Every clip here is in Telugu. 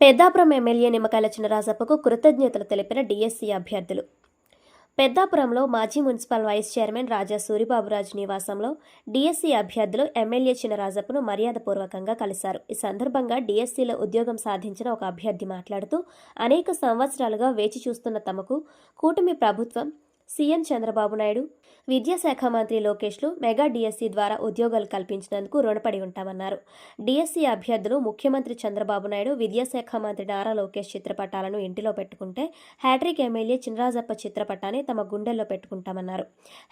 పెద్దాపురం ఎమ్మెల్యే నిమ్మకాయల చినరాజప్పకు కృతజ్ఞతలు తెలిపిన డిఎస్సీ అభ్యర్థులు. పెద్దాపురంలో మాజీ municipal vice chairman Raja Suribaburaju నివాసంలో డిఎస్సీ అభ్యర్థులు ఎమ్మెల్యే చినరాజప్పను మర్యాదపూర్వకంగా కలిశారు. ఈ సందర్భంగా డిఎస్సీలో ఉద్యోగం సాధించిన ఒక అభ్యర్థి మాట్లాడుతూ అనేక సంవత్సరాలుగా వేచి చూస్తున్న తమకు కూటమి ప్రభుత్వం సీఎం చంద్రబాబు నాయుడు విద్యాశాఖ మంత్రి లోకేష్లు మెగా డిఎస్సీ ద్వారా ఉద్యోగాలు కల్పించినందుకు రుణపడి ఉంటామన్నారు. డిఎస్సీ అభ్యర్థులు ముఖ్యమంత్రి చంద్రబాబు నాయుడు విద్యాశాఖ మంత్రి నారా లోకేష్ చిత్రపటాలను ఇంటిలో పెట్టుకుంటే హ్యాట్రిక్ ఎమ్మెల్యే చినరాజప్ప చిత్రపటాన్ని తమ గుండెల్లో పెట్టుకుంటామన్నారు.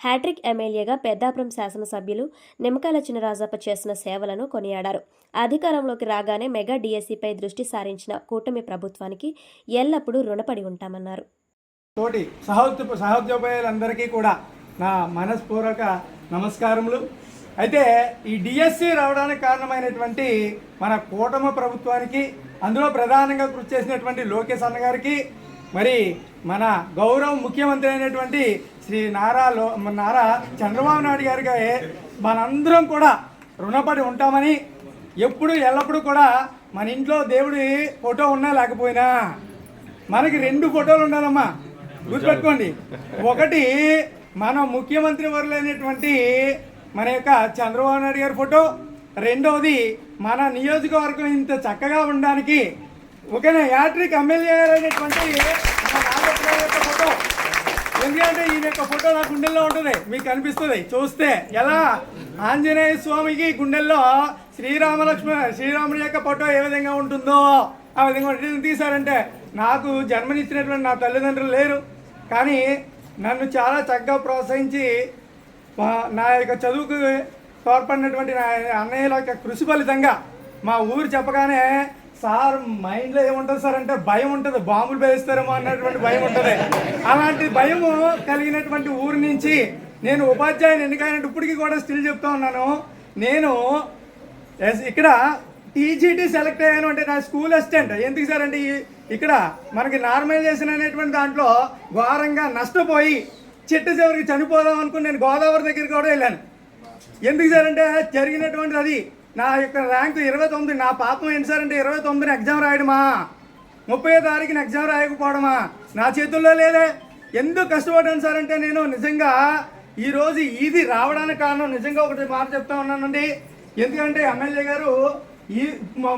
హ్యాట్రిక్ ఎమ్మెల్యేగా పెద్దాపురం శాసనసభ్యులు నిమ్మకాయల చినరాజప్ప చేసిన సేవలను కొనియాడారు. అధికారంలోకి రాగానే మెగా డిఎస్సీపై దృష్టి సారించిన కూటమి ప్రభుత్వానికి ఎల్లప్పుడూ రుణపడి ఉంటామన్నారు. తోటి సహోద్యోగ సహోద్యోగులందరికీ కూడా నా మనస్పూర్వక నమస్కారములు. అయితే ఈ డిఎస్సి రావడానికి కారణమైనటువంటి మన కూటమి ప్రభుత్వానికి అందులో ప్రధానంగా కృషి చేసినటువంటి లోకేష్ అన్న గారికి మరి మన గౌరవ ముఖ్యమంత్రి అయినటువంటి శ్రీ నారా లో నారా చంద్రబాబు నాయుడు గారికి మనందరం కూడా రుణపడి ఉంటామని ఎప్పుడు ఎల్లప్పుడూ కూడా మన ఇంట్లో దేవుడి ఫోటో ఉన్నా లేకపోయినా. మనకి రెండు ఫోటోలు ఉండాలమ్మా. గుర్తుపెట్టుకోండి. ఒకటి మన ముఖ్యమంత్రి వర్లైనటువంటి మన యొక్క చంద్రబాబు నాయుడు గారి ఫోటో. రెండవది మన నియోజకవర్గం ఇంత చక్కగా ఉండడానికి ఓకేనా యాట్రిక్ ఎమ్మెల్యే అయినటువంటి యొక్క ఫోటో. ఎందుకంటే ఈయన యొక్క ఫోటో నా గుండెల్లో ఉంటుంది మీకు కనిపిస్తుంది చూస్తే ఎలా ఆంజనేయ స్వామికి గుండెల్లో శ్రీరామలక్ష్మణ శ్రీరాముని శ్రీరాముడి యొక్క ఫోటో ఏ విధంగా ఉంటుందో ఆ విధంగా తీశారంటే నాకు జన్మనిచ్చినటువంటి నా తల్లిదండ్రులు లేరు. కానీ నన్ను చాలా చక్కగా ప్రోత్సహించి నా యొక్క చదువుకు తోడ్పడినటువంటి నా అన్నయ్యల యొక్క కృషి ఫలితంగా మా ఊరు చెప్పగానే సార్ మైండ్లో ఏముంటుంది సార్ అంటే భయం ఉంటుంది బాంబులు పేస్తారేమో అన్నటువంటి భయం ఉంటుంది. అలాంటి భయము కలిగినటువంటి ఊరు నుంచి నేను ఉపాధ్యాయుని ఎన్నికైనట్టు ఇప్పటికీ కూడా స్టిల్ చెప్తా ఉన్నాను. నేను ఎస్ ఇక్కడ టీజీటీ సెలెక్ట్ అయ్యాను అంటే నా స్కూల్ అసిస్టెంట్ ఎందుకు సార్ అంటే ఈ- ఇక్కడ మనకి నార్మలైజేషన్ అనేటువంటి దాంట్లో ఘోరంగా నష్టపోయి చెట్టు చివరికి చనిపోదాం అనుకుని నేను గోదావరి దగ్గరికి కూడా వెళ్ళాను. ఎందుకు సార్ అంటే అది. నా యొక్క ర్యాంకు ఇరవై తొమ్మిది. నా పాపం ఏంటి సార్ అంటే ఇరవై తొమ్మిదిని ఎగ్జామ్ రాయడమా? ముప్పై తారీఖున ఎగ్జామ్ రాయకపోవడమా? నా చేతుల్లో లేదే. ఎందుకు కష్టపడ్డాను సార్ అంటే నేను నిజంగా ఈరోజు ఇది రావడానికి కారణం. నిజంగా ఒకటి మాట చెప్తా ఉన్నానండి. ఎందుకంటే ఎమ్మెల్యే గారు ఈ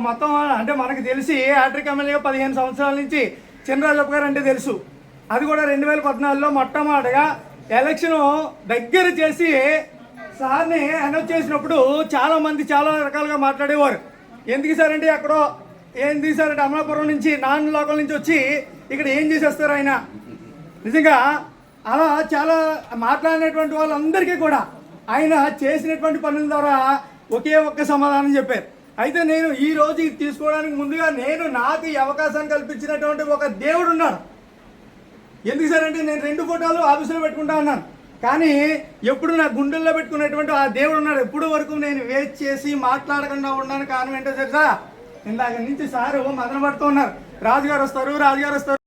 మొత్తం అంటే మనకు తెలిసి హ్యాట్రిక్ ఎమ్మెల్యేగా పదిహేను సంవత్సరాల నుంచి చంద్రబాబు గారు అంటే తెలుసు. అది కూడా రెండు వేల పద్నాలుగులో మొట్టమొదటిగా ఎలక్షన్ దగ్గర చేసి సార్ని అనౌన్స్ చేసినప్పుడు చాలామంది చాలా రకాలుగా మాట్లాడేవారు. ఎందుకు సార్ అంటే ఎక్కడో ఏం తీసారంటే అమలాపురం నుంచి నాన్ లోకల్ నుంచి వచ్చి ఇక్కడ ఏం చేసేస్తారు ఆయన? నిజంగా అలా చాలా మాట్లాడినటువంటి వాళ్ళందరికీ కూడా ఆయన చేసినటువంటి పనుల ద్వారా ఒకే ఒక్క సమాధానం చెప్పారు. అయితే నేను ఈ రోజు తీసుకోవడానికి ముందుగా నేను నాకు ఈ అవకాశాన్ని కల్పించినటువంటి ఒక దేవుడు ఉన్నాడు. ఎందుకు సార్ అంటే నేను రెండు ఫోటోలు ఆఫీసులో పెట్టుకుంటా ఉన్నాను. కానీ ఎప్పుడు నా గుండెల్లో పెట్టుకున్నటువంటి ఆ దేవుడు ఉన్నాడు. ఎప్పుడు వరకు నేను వేచి చేసి మాట్లాడకుండా ఉండడానికి కారణం ఏంటో తెలుసా? ఇందాక నుంచి సారు మదన పడుతూ ఉన్నారు. రాజుగారు వస్తారు రాజుగారు వస్తారు.